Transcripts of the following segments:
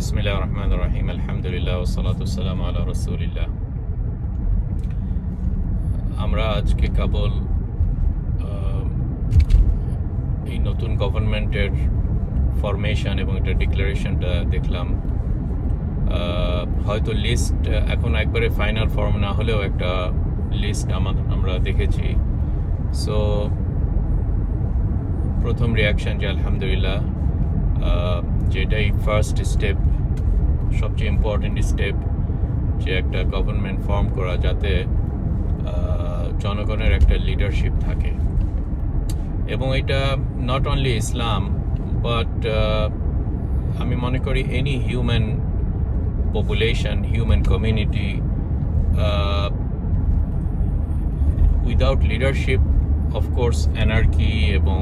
বিসমিল্লাহ রহমান রহিম আলহামদুলিল্লাহ ওসালাতাম আল্লাহ রসুলিল্লাহ আমরা আজকে কেবল এই নতুন গভর্নমেন্টের ফরমেশন এবং এটা ডিক্লারেশনটা দেখলাম। হয়তো লিস্ট এখন একবারে ফাইনাল ফর্ম না হলেও একটা লিস্ট আমাদের আমরা দেখেছি। সো প্রথম রিয়াকশন যে আলহামদুলিল্লাহ যেটাই ফার্স্ট স্টেপ সবচেয়ে ইম্পর্টেন্ট স্টেপ যে একটা গভর্নমেন্ট ফর্ম করা যাতে জনগণের একটা লিডারশিপ থাকে। এবং এটা নট অনলি ইসলাম বাট আমি মনে করি any human population human community without leadership of course anarchy এবং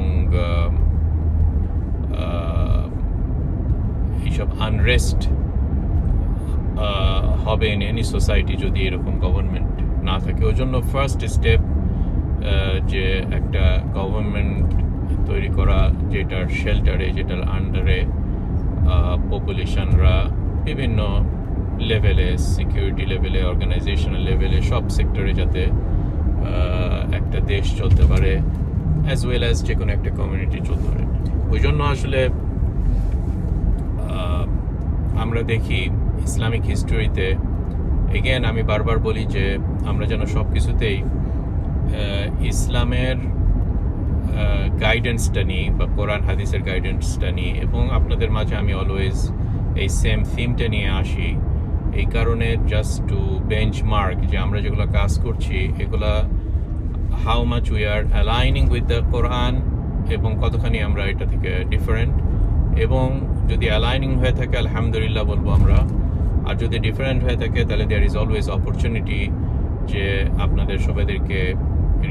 এইসব আনরেস্ট হবে ইন এনি সোসাইটি যদি এরকম গভর্নমেন্ট না থাকে। ওই জন্য ফার্স্ট স্টেপ যে একটা গভর্নমেন্ট তৈরি করা, যেটার শেল্টারে যেটার আন্ডারে পপুলেশনরা বিভিন্ন লেভেলে সিকিউরিটি লেভেলে অর্গানাইজেশনাল লেভেলে সব সেক্টরে যাতে একটা দেশ চলতে পারে অ্যাজ ওয়েল অ্যাজ যে কোনো একটা কমিউনিটি চলতে পারে। ওই জন্য আসলে আমরা দেখি ইসলামিক হিস্টোরিতে এগেন আমি বারবার বলি যে, আমরা যেন সব কিছুতেই ইসলামের গাইডেন্সটা নিই বা কোরআন, হাদিসের গাইডেন্সটা নিই এবং আপনাদের মাঝে আমি অলওয়েজ এই সেম থিমটা নিয়ে আসি। এই কারণে জাস্ট টু বেঞ্চ মার্ক যে আমরা যেগুলো কাজ করছি, এগুলা how much we are aligning with the Quran এবং কতখানি আমরা এটা থেকে ডিফারেন্ট এবং যদি অ্যালাইনিং হয়ে থাকে, আলহামদুলিল্লাহ বলব আমরা। আর যদি ডিফারেন্ট হয়ে থাকে, তাহলে দেয়ার ইজ অলওয়েজ অপরচুনিটি যে আপনাদের সবাইদেরকে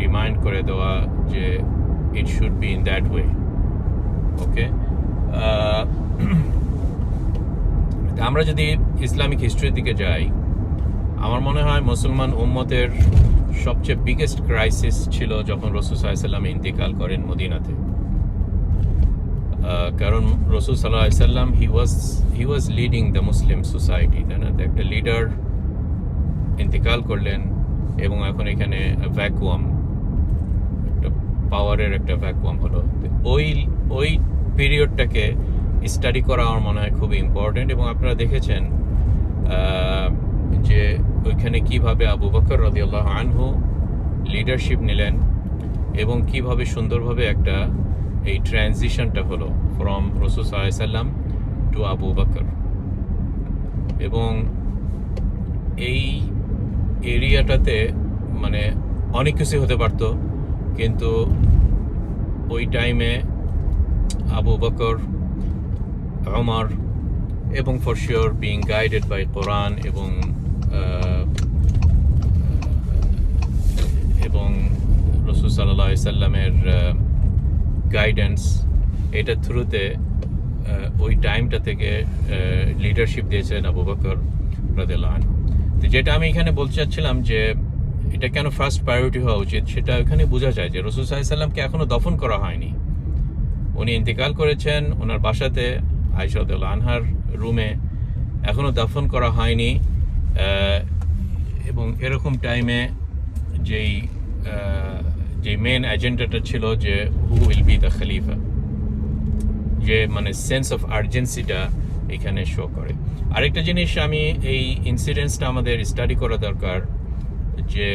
রিমাইন্ড করে দেওয়া যে it should be in that way okay আমরা যদি ইসলামিক হিস্ট্রির দিকে যাই, আমার মনে হয় মুসলমান উম্মতের সবচেয়ে বিগেস্ট ক্রাইসিস ছিল যখন রসুল সাল্লাম ইন্তিকাল করেন মদিনাতে। কারণ রসুল সাল্লাহ সাল্লাম he was he was leading the Muslim society তাই না? একটা লিডার ইন্তিকাল করলেন এবং এখন এখানে ভ্যাকুয়াম একটা পাওয়ারের একটা ভ্যাকুয়াম হলো। ওই ওই পিরিয়ডটাকে স্টাডি করা আমার মনে হয় খুবই ইম্পর্টেন্ট এবং আপনারা দেখেছেন যে ওইখানে কীভাবে আবু বকর রদিয়াল্লাহ আনহু লিডারশিপ নিলেন এবং কীভাবে সুন্দরভাবে একটা এই ট্রানজিশনটা হলো ফ্রম রসুল সাল্লাম টু আবু বাকর এবং এই এরিয়াটাতে মানে অনেক কিছু হতে পারতো, কিন্তু ওই টাইমে আবু বকর ওমর এবং for sure being guided by Quran এবং এবং রসুল সাল্লাহ সাল্লামের গাইডেন্স এটা থ্রুতে ওই টাইমটা থেকে লিডারশিপ দিয়েছেন আবু বকর রাদেলান তো যেটা আমি এখানে বলতে চাচ্ছিলাম যে, এটা কেন ফার্স্ট প্রায়োরিটি হওয়া উচিত, সেটা এখানে বোঝা যায় যে রসুল সাল্লামকে এখনও দফন করা হয়নি। উনি ইন্তেকাল করেছেন, ওনার বাসাতে আইসাউদ্দুল্লাহ আনহার রুমে এখনও দাফন করা হয়নি। এবং এরকম টাইমে যেই যে মেন এজেন্ডাটা ছিল যে হু উইল বি দ্য খালিফা যে মানে সেন্স অফ আর্জেন্সিটা এখানে শো করে। আরেকটা জিনিস আমি এই ইনসিডেন্টসটা আমাদের স্টাডি করা দরকার, যে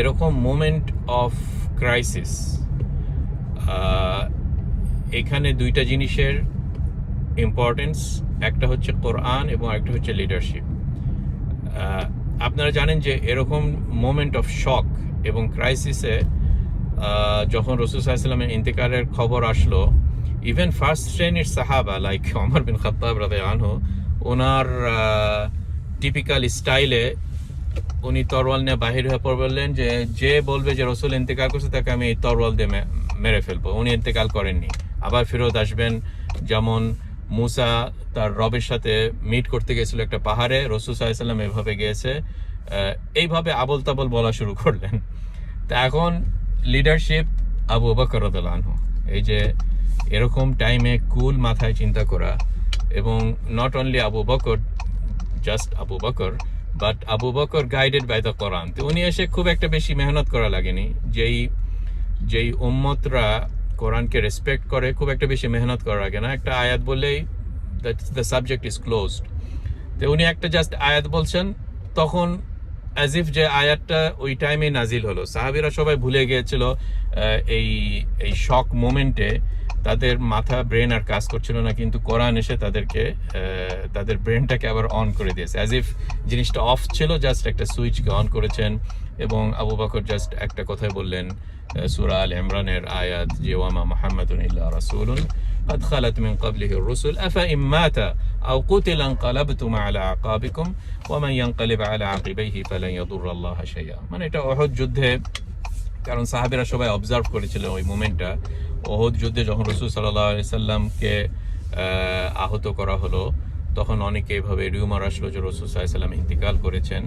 এরকম মোমেন্ট অফ ক্রাইসিস এখানে দুইটা জিনিসের ইম্পর্টেন্স একটা হচ্ছে কোরআন এবং একটা হচ্ছে লিডারশিপ আপনারা জানেন যে এরকম মোমেন্ট অফ শক এবং ক্রাইসিসে যখন রসুল সাল্লামের ইন্তেকালের খবর আসলো ইভেন ফার্স্ট শ্রেণির সাহাবা লাইক অমর বিন খত্তাব রাদে আনহু, ওনার টিপিক্যাল স্টাইলে উনি তরোয়াল নিয়ে বাহির হয়ে পড়ে বললেন যে যে বলবে যে রসুল ইন্তেকাল করছে, তাকে আমি এই তরোয়াল দিয়ে মেরে ফেলব। উনি ইন্তেকাল করেননি। আবার ফেরত আসবেন, যেমন মুসা তার রবের সাথে মিট করতে গেছিল একটা পাহাড়ে, রসুল সাল্লাম এভাবে গিয়েছে এইভাবে আবল তাবল বলা শুরু করলেন। তা এখন লিডারশিপ আবু বকর রাদিয়াল্লাহু আনহু এই যে এরকম টাইমে কুল মাথায় চিন্তা করা এবং not only Abu Bakr just Abu Bakr but Abu Bakr guided by the Quran তো উনি এসে খুব একটা বেশি মেহনত করা লাগেনি, যেই যেই উম্মতরা কোরআনকে রেসপেক্ট করে, খুব একটা বেশি মেহনত করা লাগে না। একটা আয়াত বললেই দ্য সাবজেক্ট ইজ ক্লোজড তো উনি একটা জাস্ট আয়াত বলছেন, তখন অ্যাজ ইফ যে আয়াতটা ওই টাইমে নাজিল হলো। সাহাবিরা সবাই ভুলে গিয়েছিল এই এই শক মোমেন্টে তাদের মাথা ব্রেন আর কাজ করছিল না কিন্তু কোরআন এসে তাদেরকে আহ, তাদের ব্রেনটাকে আবার অন করে দিয়েছে অ্যাজ ইফ জিনিসটা অফ ছিল জাস্ট একটা সুইচকে অন করেছেন এবং আবু বকর জাস্ট একটা কথাই বললেন সুরা আল ইমরানের আয়াত যে ওয়ামা মোহাম্মদুন ইল্লা রাসূলুন قد خلت من قبله الرسل أفإن مات أو قتل انقلبتم على أعقابكم ومن ينقلب على عقبيه فلن يضر الله شيئا মানে এটা অহদ যুদ্ধে কারণ সাহাবিরা সবাই অবজার্ভ করেছিল ওই মোমেন্টটা ওহদ যুদ্ধে যখন রসুল সাল্লাহ সাল্লামকে আহত করা হলো, তখন অনেকে এভাবে রিউমার আসলো যে রসুল সাল্লাম ইন্তিকাল করেছেন।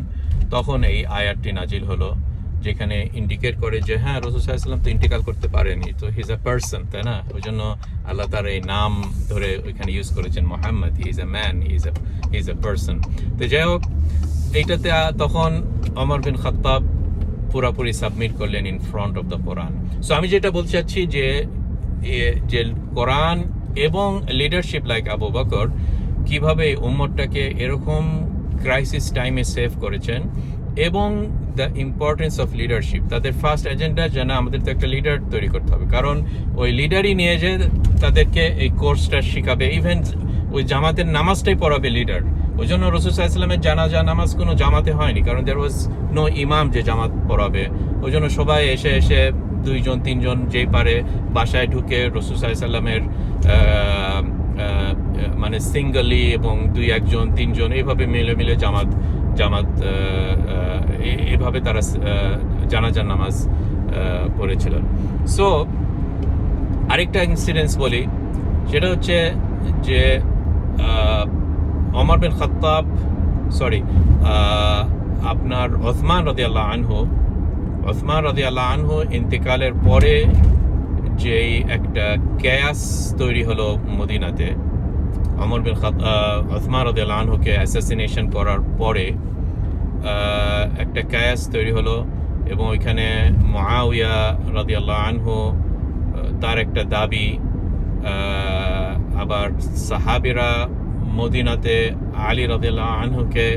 তখন এই আয়াতটি নাজিল হলো, যেখানে ইন্ডিকেট করে যে হ্যাঁ রসুল সাল্লাম তো ইন্টিকাল করতে পারেনি, তো হিজ আ পার্সন তাই না? ওই জন্য আল্লাহ তার এই নাম ধরে ওইখানে ইউজ করেছেন Muhammad he is a man he is he is a person তো যাই হোক, এইটাতে তখন অমর বিন খাত্তাব পুরাপুরি সাবমিট করলেন in front of the Quran so আমি যেটা বলতে চাচ্ছি যে এ- যে কোরআন এবং লিডারশিপ লাইক আবু বকর কীভাবে উম্মতটাকে এরকম ক্রাইসিস টাইমে সেভ করেছেন এবং দ্য ইম্পর্টেন্স অফ লিডারশিপ তাদের ফার্স্ট এজেন্ডা যেন আমাদের তো একটা লিডার তৈরি করতে হবে। কারণ ওই লিডারই নিয়ে যে তাদেরকে এই কোর্সটা শেখাবে ইভেন ওই জামাতের নামাজটাই পড়াবে লিডার ওই জন্য রসুল সাল্লামের জানাজা, নামাজ কোনো জামাতে হয়নি। কারণ দেয়ার ওয়াজ নো ইমাম যে জামাত পড়াবে। ওই জন্য সবাই এসে এসে দুইজন তিনজন যেই পারে বাসায় ঢুকে রসুল সাল্লামের মানে সিঙ্গলি এবং দুই একজন তিনজন এইভাবে মিলে মিলে জামাত জামাত এভাবে তারা জানাজার নামাজ আহ, পড়েছিলেন সো আরেকটা ইনসিডেন্স বলি। সেটা হচ্ছে যে অমর বিন খত্তাব সরি আপনার ওসমান রদি আল্লাহ আনহু ওসমান রদি আল্লাহ আনহু ইন্তেকালের পরে যেই একটা ক্যাস তৈরি হলো মদিনাতে অমর বিন ওসমান রদি আল্লাহ আনহুকে অ্যাসাসিনেশন করার পরে একটা ক্যাস তৈরি হলো এবং ওইখানে মহাউয়া রদি আল্লাহ আনহু তার একটা দাবি আবার সাহাবিরা মদিনাতে আলী রদিল্লাহ আনহুকে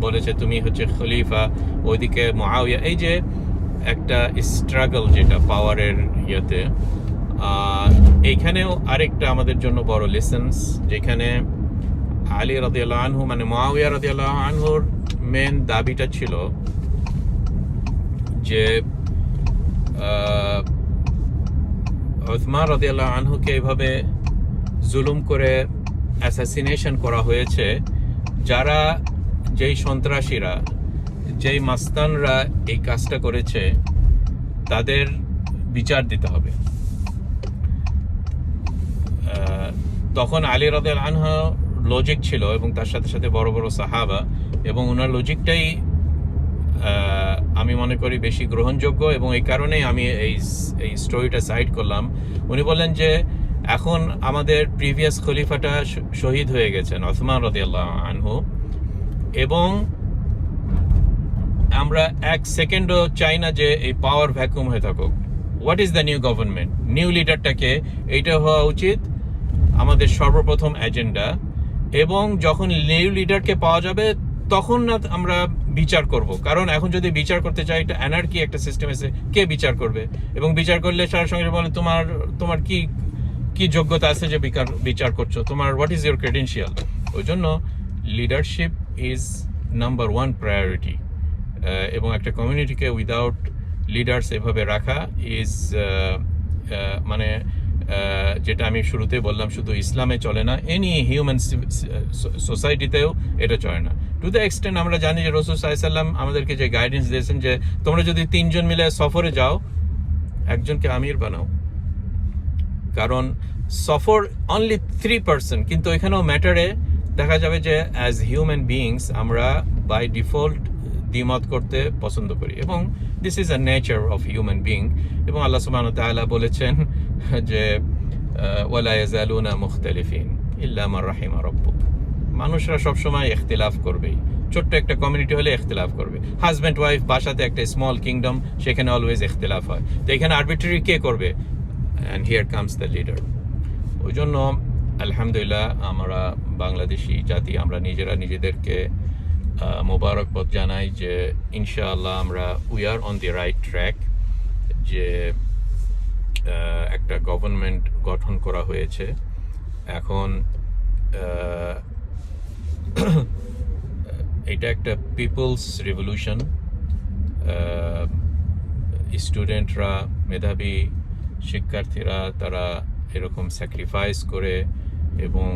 বলেছে তুমি হচ্ছে খলিফা। ওইদিকে মহাউয়া এই যে একটা স্ট্রাগল যেটা পাওয়ারের ইয়েতে এইখানেও আরেকটা আমাদের জন্য বড় লেসেন্স যেখানে আলী রদিয়াল্লাহ আনহু মানে মহাউয়া রদিয়াল্লাহ আনহুর মেন দাবিটা ছিল যে আহ, ওসমান রদিয়াল্লাহ আনহুকে এভাবে জুলুম করে অ্যাসাসিনেশন করা হয়েছে। যারা যেই সন্ত্রাসীরা, যেই মাস্তানরা এই কাজটা করেছে, তাদের বিচার দিতে হবে। তখন আলী রদেল আনহা লজিক ছিল এবং তার সাথে সাথে বড় বড় সাহাবা এবং ওনার লজিকটাই আমি মনে করি বেশি গ্রহণযোগ্য এবং এই কারণেই আমি এই এই স্টোরিটা সাইড করলাম। উনি বললেন যে, এখন আমাদের প্রিভিয়াস খলিফাটা শহীদ হয়ে গেছেন ওসমান রদিয়াল্লাহ আনহু। এবং আমরা এক সেকেন্ডও চাই না যে এই পাওয়ার ভ্যাকুম হয়ে থাকুক। What is the new government new লিডারটাকে এইটা হওয়া উচিত আমাদের সর্বপ্রথম এজেন্ডা এবং যখন নিউ লিডারকে পাওয়া যাবে, তখন না আমরা বিচার করব। কারণ এখন যদি বিচার করতে চাই এটা অ্যানার্কি একটা সিস্টেম এসে কে বিচার করবে? এবং বিচার করলে সারা সঙ্গে বলে তোমার তোমার কি কি যোগ্যতা আছে যে বিচার বিচার করছ? তোমার হোয়াট ইজ ইউর ক্রেডেন্সিয়াল ওই জন্য leadership is number one priority এবং একটা কমিউনিটিকে উইদাউট লিডার্স এভাবে রাখা ইজ মানে যেটা আমি শুরুতে বললাম, শুধু ইসলামে চলে না এনি হিউম্যান সোসাইটিতেও এটা চলে না। টু দ্য এক্সটেন্ট আমরা জানি যে রসুল সাল্লাম আমাদেরকে যে গাইডেন্স দিয়েছেন যে তোমরা যদি তিনজন মিলে সফরে যাও, একজনকে আমির বানাও। কারণ সফর অনলি থ্রি পার্সেন্ট কিন্তু এখানেও ম্যাটারে দেখা যাবে যে অ্যাজ হিউম্যান বিইংস আমরা বাই ডিফল্ট দ্বিমত করতে পছন্দ করি এবং this is a nature of human being এবং আল্লাহ সুবহানাহু ওয়া তাআলা বলেছেন যে ওয়ালা ইয়াজালুনা মুখতালিফিন ইল্লামার রাহিমা রব্বুক। মানুষরা সবসময় এখতিলাফ করবেই। ছোট্ট একটা কমিউনিটি হলে এখতিলাফ করবে। হাজব্যান্ড ওয়াইফ বাসাতে একটা স্মল কিংডম সেখানে অলওয়েজ এখতিলাফ হয়। তো এখানে আরবিটারি কে করবে? And here comes the leader ওই জন্য আলহামদুলিল্লাহ, আমরা বাংলাদেশি জাতি, আমরা নিজেরা নিজেদেরকে মোবারকবাদ জানাই যে ইনশাআল্লাহ আমরা we are on the right track যে একটা গভর্নমেন্ট গঠন করা হয়েছে। এখন এটা একটা পিপলস রেভলিউশন স্টুডেন্টরা মেধাবী শিক্ষার্থীরা, তারা এরকম স্যাক্রিফাইস করে এবং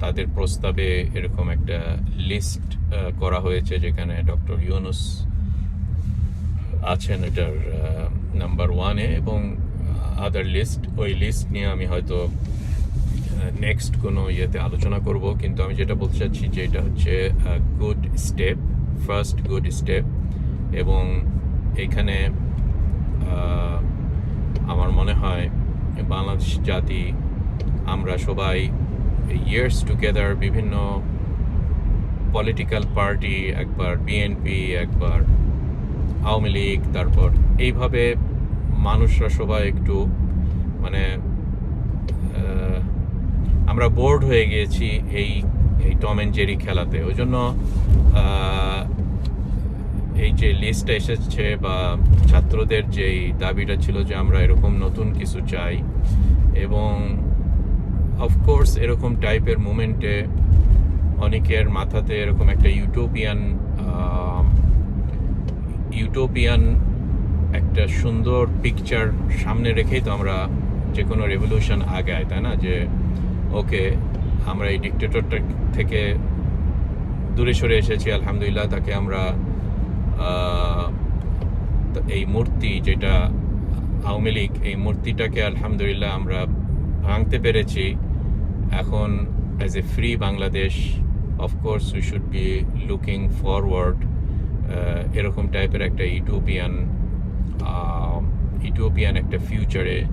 তাদের প্রস্তাবে এরকম একটা লিস্ট করা হয়েছে যেখানে ডক্টর ইউনুস আছেন এটার নাম্বার ওয়ানে এবং আদার লিস্ট ওই লিস্ট নিয়ে আমি হয়তো নেক্সট কোনো ইয়েতে আলোচনা করব। কিন্তু আমি যেটা বলতে চাচ্ছি যে এটা হচ্ছে good step first good step এবং এখানে আমার মনে হয় বাংলাদেশ জাতি আমরা সবাই ইয়ার্স টুগেদার বিভিন্ন পলিটিক্যাল পার্টি একবার বিএনপি একবার আওয়ামী লীগ, তারপর এইভাবে মানুষরা সবাই একটু মানে আমরা বোর্ড হয়ে গিয়েছি এই এই টম অ্যান্ড জেরি খেলাতে। ওই জন্য এই যে লিস্টটা এসেছে বা ছাত্রদের যেই দাবিটা ছিল যে আমরা এরকম নতুন কিছু চাই, এবং অফকোর্স এরকম টাইপের মুমেন্টে অনেকের মাথাতে এরকম একটা ইউটোপিয়ান ইউটোপিয়ান একটা সুন্দর পিকচার সামনে রেখেই তো আমরা যে কোনো রেভলিউশন আগায় তাই না? যে ওকে আমরা এই ডিক্টেটরটা থেকে দূরে সরে এসেছি, আলহামদুলিল্লাহ, তাকে আমরা এই মূর্তি যেটা আওয়ামী লীগ, এই মূর্তিটাকে আলহামদুলিল্লাহ আমরা ভাঙতে পেরেছি। এখন as a free Bangladesh of course we should be looking forward এরকম টাইপের একটা ইউটোপিয়ান ইউটোপিয়ান একটা ফিউচারে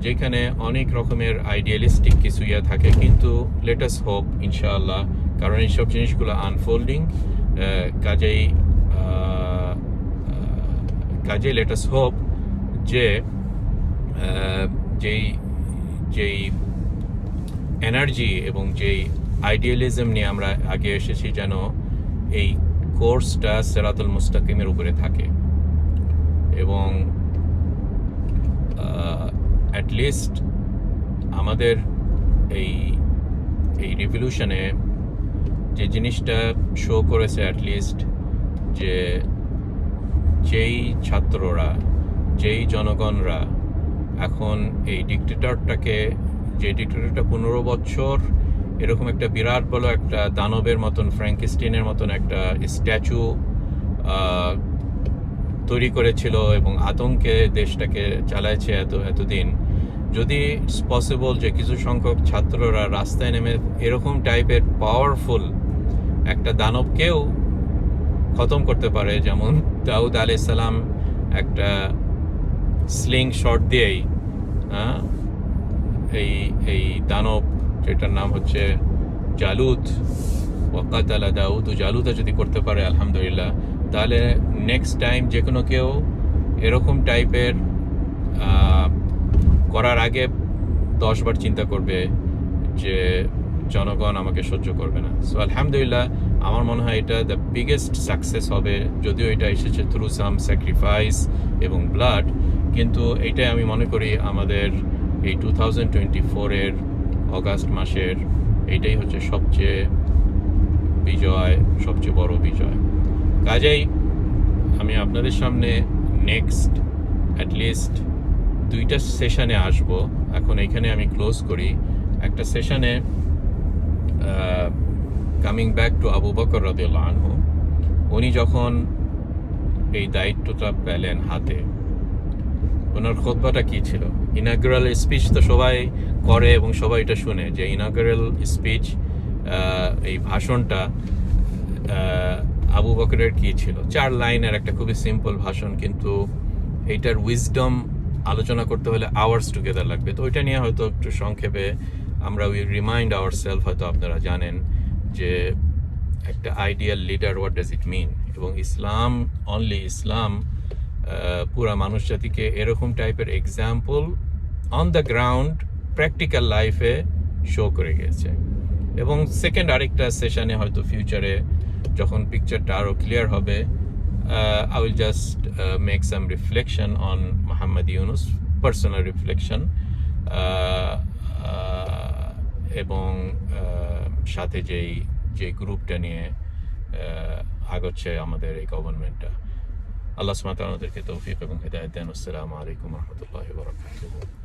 যেখানে অনেক রকমের আইডিয়ালিস্টিক কিছু ইয়া থাকে। কিন্তু লেটাস হোপ ইনশাআল্লাহ কারণ এইসব জিনিসগুলো আনফোল্ডিং কাজেই আহ, কাজেই লেটাস হোপ যে যেই যেই এনার্জি এবং যেই আইডিয়ালিজম নিয়ে আমরা আগে এসেছি যেন এই কোর্সটা সেরাতুল মুস্তাকিমের উপরে থাকে। এবং অ্যাটলিস্ট আমাদের এই এই রিভলিউশনে যে জিনিসটা শো করেছে অ্যাটলিস্ট যে যেই ছাত্ররা, যেই জনগণরা এখন এই ডিক্টেটরটাকে যে ডিক্টেটরটা পনেরো বছর এরকম একটা বিরাট বড় একটা দানবের মতন ফ্র্যাঙ্কিস্টিনের মতন একটা স্ট্যাচু তৈরি করেছিল এবং আতঙ্কে দেশটাকে চালাইছে এত এতদিন। যদি ইটস পসিবল যে কিছু সংখ্যক ছাত্ররা রাস্তায় নেমে এরকম টাইপের পাওয়ারফুল একটা দানবকেও খতম করতে পারে যেমন দাউদ আলি সালাম একটা স্লিং শট দিয়েই হ্যাঁ, এই এই দানব, যেটার নাম হচ্ছে জালুত ওয়াকাতালা দাউদ জালুদা যদি করতে পারে, আলহামদুলিল্লাহ, তাহলে নেক্সট টাইম যে কোনো কেউ এরকম টাইপের করার আগে দশবার চিন্তা করবে যে জনগণ আমাকে সহ্য করবে না। সো আলহামদুলিল্লাহ, আমার মনে হয় এটা দ্য বিগেস্ট সাকসেস হবে, যদিও এটা এসেছে থ্রু সাম স্যাক্রিফাইস এবং ব্লাড কিন্তু এটাই আমি মনে করি আমাদের এই টু থাউজেন্ড টোয়েন্টি ফোরের অগাস্ট মাসের এইটাই হচ্ছে সবচেয়ে বিজয়, সবচেয়ে বড় বিজয়। কাজেই আমি আপনাদের সামনে নেক্সট অ্যাটলিস্ট দুইটা সেশানে আসব। এখন এখানে আমি ক্লোজ করি। একটা সেশানে coming back to Abu Bakr রদিউল্লাহ আনহু উনি যখন এই দায়িত্বটা পেলেন হাতে ওনার খোদবাটা কি ছিল? ইনাগ্রাল স্পিচ তো সবাই করে এবং সবাই এটা শুনে যে ইনাগ্রাল স্পিচ এই ভাষণটা আবু বকরের কি ছিল? চার লাইনের একটা খুবই সিম্পল ভাষণ, কিন্তু এইটার উইজডম আলোচনা করতে হলে আওয়ার্স টুগেদার লাগবে। তো ওইটা নিয়ে হয়তো একটু সংক্ষেপে আমরা উই রিমাইন্ড আওয়ার সেলফ হয়তো আপনারা জানেন যে একটা ideal leader what does it mean এবং ইসলাম অনলি ইসলাম পুরা মানুষ জাতিকে এরকম টাইপের example on the ground practical লাইফে শো করে গেছে এবং সেকেন্ড আরেকটা সেশনে হয়তো ফিউচারে যখন পিকচারটা আরও ক্লিয়ার হবে I will just make some reflection on Mohammad Yunus personal reflection এবং সাথে যেই যে গ্রুপটা নিয়ে আগচ্ছে আমাদের এই গভর্নমেন্টটা আল্লাহ সুমাত আমাদেরকে তৌফিক এবং হেদায়ত দেন আসসালামু আলাইকুম রহমতুল্লাহ বরকাতুহ